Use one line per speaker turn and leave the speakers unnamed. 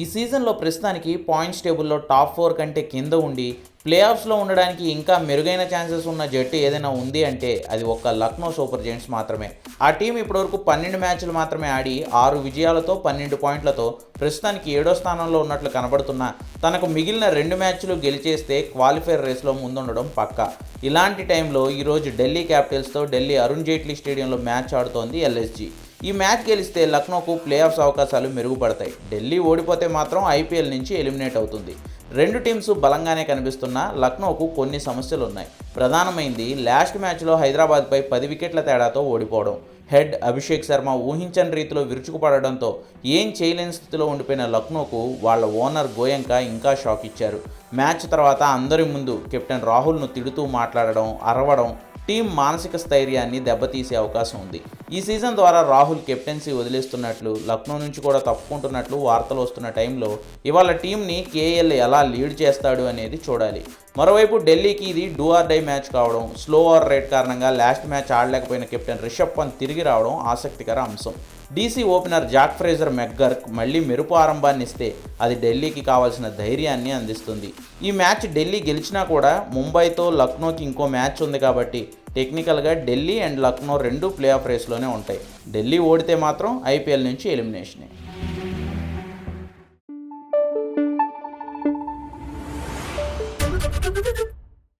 ఈ సీజన్లో ప్రస్తుతానికి పాయింట్స్ టేబుల్లో టాప్ ఫోర్ కంటే కింద ఉండి ప్లే ఆఫ్స్లో ఉండడానికి ఇంకా మెరుగైన ఛాన్సెస్ ఉన్న జట్టు ఏదైనా ఉంది అంటే అది ఒక్క లక్నో సూపర్ జెయింట్స్ మాత్రమే. ఆ టీం ఇప్పటివరకు పన్నెండు మ్యాచ్లు మాత్రమే ఆడి ఆరు విజయాలతో పన్నెండు పాయింట్లతో ప్రస్తుతానికి ఏడో స్థానంలో ఉన్నట్లు కనబడుతున్నా. తనకు మిగిలిన రెండు మ్యాచ్లు గెలిచేస్తే క్వాలిఫైర్ రేస్లో ముందుండడం పక్క. ఇలాంటి టైంలో ఈరోజు ఢిల్లీ క్యాపిటల్స్తో ఢిల్లీ అరుణ్ జైట్లీ స్టేడియంలో మ్యాచ్ ఆడుతోంది ఎల్ఎస్జీ. ఈ మ్యాచ్ గెలిస్తే లక్నోకు ప్లే ఆఫ్స్ అవకాశాలు మెరుగుపడతాయి. ఢిల్లీ ఓడిపోతే మాత్రం ఐపీఎల్ నుంచి ఎలిమినేట్ అవుతుంది. రెండు టీమ్స్ బలంగానే కనిపిస్తున్నా లక్నోకు కొన్ని సమస్యలు ఉన్నాయి ప్రధానమైంది లాస్ట్ మ్యాచ్లో హైదరాబాద్పై పది వికెట్ల తేడాతో ఓడిపోవడం. హెడ్ అభిషేక్ శర్మ ఊహించని రీతిలో విరుచుకుపడడంతో ఏం చేయలేని స్థితిలో ఉండిపోయిన లక్నోకు వాళ్ళ ఓనర్ గోయంక ఇంకా షాక్ ఇచ్చారు. మ్యాచ్ తర్వాత అందరి ముందు కెప్టెన్ రాహుల్ను తిడుతూ మాట్లాడడం అరవడం టీం మానసిక స్థైర్యాన్ని దెబ్బతీసే అవకాశం ఉంది. ఈ సీజన్ ద్వారా రాహుల్ కెప్టెన్సీ వదిలేస్తున్నట్లు లక్నో నుంచి కూడా తప్పుకుంటున్నట్లు వార్తలు వస్తున్న టైంలో ఇవాళ టీంని కేఎల్ ఎలా లీడ్ చేస్తాడు అనేది చూడాలి. మరోవైపు ఢిల్లీకి ఇది డూ ఆర్ డై మ్యాచ్ కావడం స్లో ఓవర్ రేట్ కారణంగా లాస్ట్ మ్యాచ్ ఆడలేకపోయిన కెప్టెన్ రిషబ్ పంత్ తిరిగి రావడం ఆసక్తికర అంశం. DC opener Jake Fraser McGurk మళ్ళీ మెరుపు ఆరంభాన్ని ఇస్తే అది ఢిల్లీకి కావాల్సిన ధైర్యాన్ని అందిస్తుంది. ఈ మ్యాచ్ ఢిల్లీ గెలిచినా కూడా ముంబైతో లక్నోకి ఇంకో మ్యాచ్ ఉంది కాబట్టి టెక్నికల్గా ఢిల్లీ అండ్ లక్నో రెండు ప్లే ఆఫ్ రేస్లోనే ఉంటాయి. ఢిల్లీ ఓడితే మాత్రం ఐపీఎల్ నుంచి ఎలిమినేషనే.